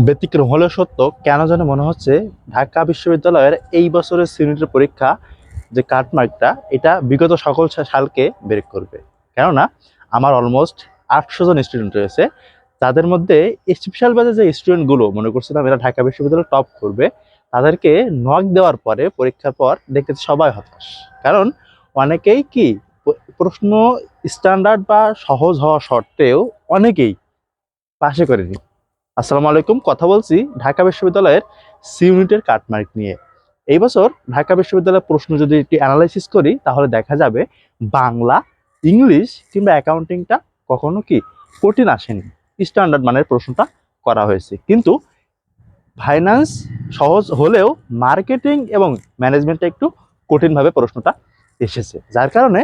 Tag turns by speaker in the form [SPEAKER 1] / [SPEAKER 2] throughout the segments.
[SPEAKER 1] ব্যতিক্রম হলেও সত্য, কেন যেন মনে হচ্ছে ঢাকা বিশ্ববিদ্যালয়ের এই বছরের সিউনিটের পরীক্ষা যে কাটমার্কটা এটা বিগত সকল সালকে বের করবে। কেননা, আমার অলমোস্ট আটশো জন স্টুডেন্ট রয়েছে। তাদের মধ্যে স্পেশাল ব্যাচে যে স্টুডেন্টগুলো মনে করছিলাম এরা ঢাকা বিশ্ববিদ্যালয়ে টপ করবে, তাদেরকে নক দেওয়ার পরে পরীক্ষার পর দেখতে সবাই হতাশ। কারণ, অনেকেই কি প্রশ্ন স্ট্যান্ডার্ড বা সহজ হওয়া সত্ত্বেও অনেকেই পাশে করে করেনি। আসসালামু আলাইকুম। কথা বলছি ঢাকা বিশ্ববিদ্যালয়ের সি ইউনিটের কাটমার্ক নিয়ে। এই বছর ঢাকা বিশ্ববিদ্যালয়ের প্রশ্ন যদি একটি অ্যানালাইসিস করি, তাহলে দেখা যাবে বাংলা, ইংলিশ কিংবা অ্যাকাউন্টিংটা কখনো কি কঠিন আসেনি। স্ট্যান্ডার্ড মানের প্রশ্নটা করা হয়েছে। কিন্তু ফাইন্যান্স সহজ হলেও মার্কেটিং এবং ম্যানেজমেন্টটা একটু কঠিনভাবে প্রশ্নটা এসেছে। যার কারণে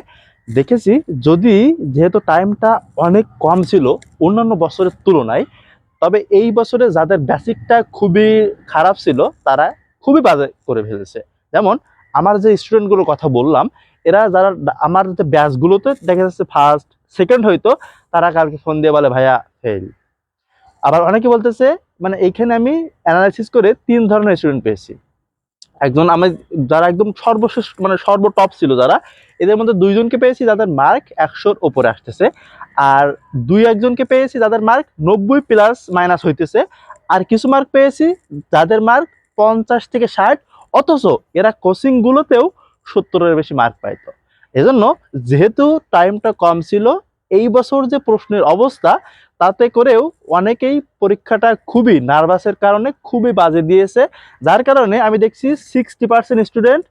[SPEAKER 1] দেখেছি যদি যেহেতু টাইমটা অনেক কম ছিল অন্যান্য বছরের তুলনায় তবে এই বছরে যাদের বেসিকটা খুবই খারাপ ছিল, তারা খুবই বাজে করে ফেলেছে। যেমন, আমার যে স্টুডেন্টগুলোর কথা বললাম, এরা যারা আমার যে ব্যাচগুলোতে দেখা যাচ্ছে ফার্স্ট সেকেন্ড হয়তো, তারা কালকে ফোন দিয়ে বলে, ভাইয়া ফেল আবার অনেকে বলতেছে মানে এইখানে আমি অ্যানালাইসিস করে তিন ধরনের স্টুডেন্ট পেয়েছি। একজন আমি যারা একদম সর্বশেষ মানে সর্ব টপ ছিল যারা, এদের মধ্যে দুইজনকে পেয়েছি যাদের মার্ক একশোর ওপরে আসতেছে। আর দুই একজনকে পেয়েছি যাদের মার্ক নব্বই প্লাস মাইনাস হইতেছে। আর কিছু মার্ক পেয়েছি যাদের মার্ক পঞ্চাশ থেকে ষাট, অথচ এরা কোচিংগুলোতেও সত্তরের বেশি মার্ক পাইতো। এজন্য যেহেতু টাইমটা কম ছিল, এই বছর যে প্রশ্নের অবস্থা তাতে করেও অনেকেই পরীক্ষাটা খুবই নার্ভাসের কারণে খুবই বাজে দিয়েছে, যার কারণে আমি দেখছি সিক্সটি পার্সেন্ট স্টুডেন্ট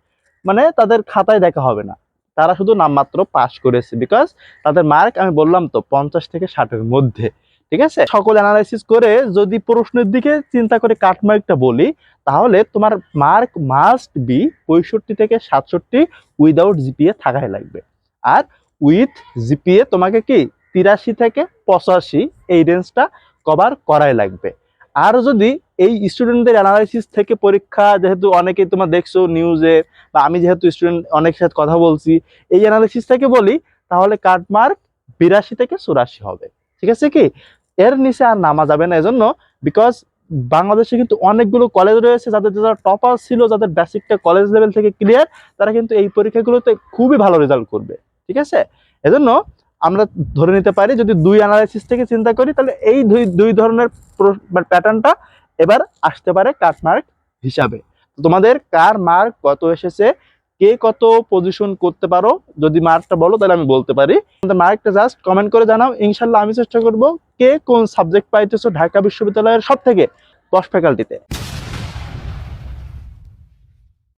[SPEAKER 1] মানে তাদের খাতায় দেখা হবে না। তারা শুধু নামমাত্র পাস করেছে বিকজ তাদের মার্ক আমি বললাম তো পঞ্চাশ থেকে ষাটের মধ্যে, ঠিক আছে? সকল অ্যানালাইসিস করে যদি প্রশ্নের দিকে চিন্তা করে কাটমার্কটা বলি, তাহলে তোমার মার্ক মাস্ট বি পঁয়ষট্টি থেকে সাতষট্টি উইদাউট জিপিএ থাকাই লাগবে। আর উইথ জিপিএ তোমাকে কি তিরাশি থেকে পঁচাশি এই রেঞ্জটা কভার করাই লাগবে। আর যদি এই স্টুডেন্টদের অ্যানালাইসিস থেকে পরীক্ষা, যেহেতু অনেকেই তোমার দেখছ নিউজে বা আমি যেহেতু স্টুডেন্ট অনেকের সাথে কথা বলছি, এই অ্যানালিসিস থেকে বলি, তাহলে কাটমার্ক বিরাশি থেকে চুরাশি হবে। ঠিক আছে কি? এর নিচে আর নামা যাবে না, এজন্য বিকজ বাংলাদেশে কিন্তু অনেকগুলো কলেজ রয়েছে, যাদের যারা টপার ছিল, যাদের বেসিকটা কলেজ লেভেল থেকে ক্লিয়ার তারা কিন্তু এই পরীক্ষাগুলোতে খুবই ভালো রেজাল্ট করবে। ঠিক আছে? এজন্য আমরা ধরে নিতে পারি, যদি দুই অ্যানালাইসিস থেকে চিন্তা করি, তাহলে এই দুই দুই ধরনের প্যাটার্নটা এবার আসতে পারে কাটমার্ক হিসাবে। তোমাদের কার মার্ক কত এসেছে, কে কত পজিশন করতে পারো, যদি মার্কটা বলো, তাহলে আমি বলতে পারি। মার্কটা জাস্ট কমেন্ট করে জানাও ইনশাল্লাহ আমি চেষ্টা করব কে কোন সাবজেক্ট পাইতেছো ঢাকা বিশ্ববিদ্যালয়ের সব থেকে দশ ফ্যাকাল্টিতে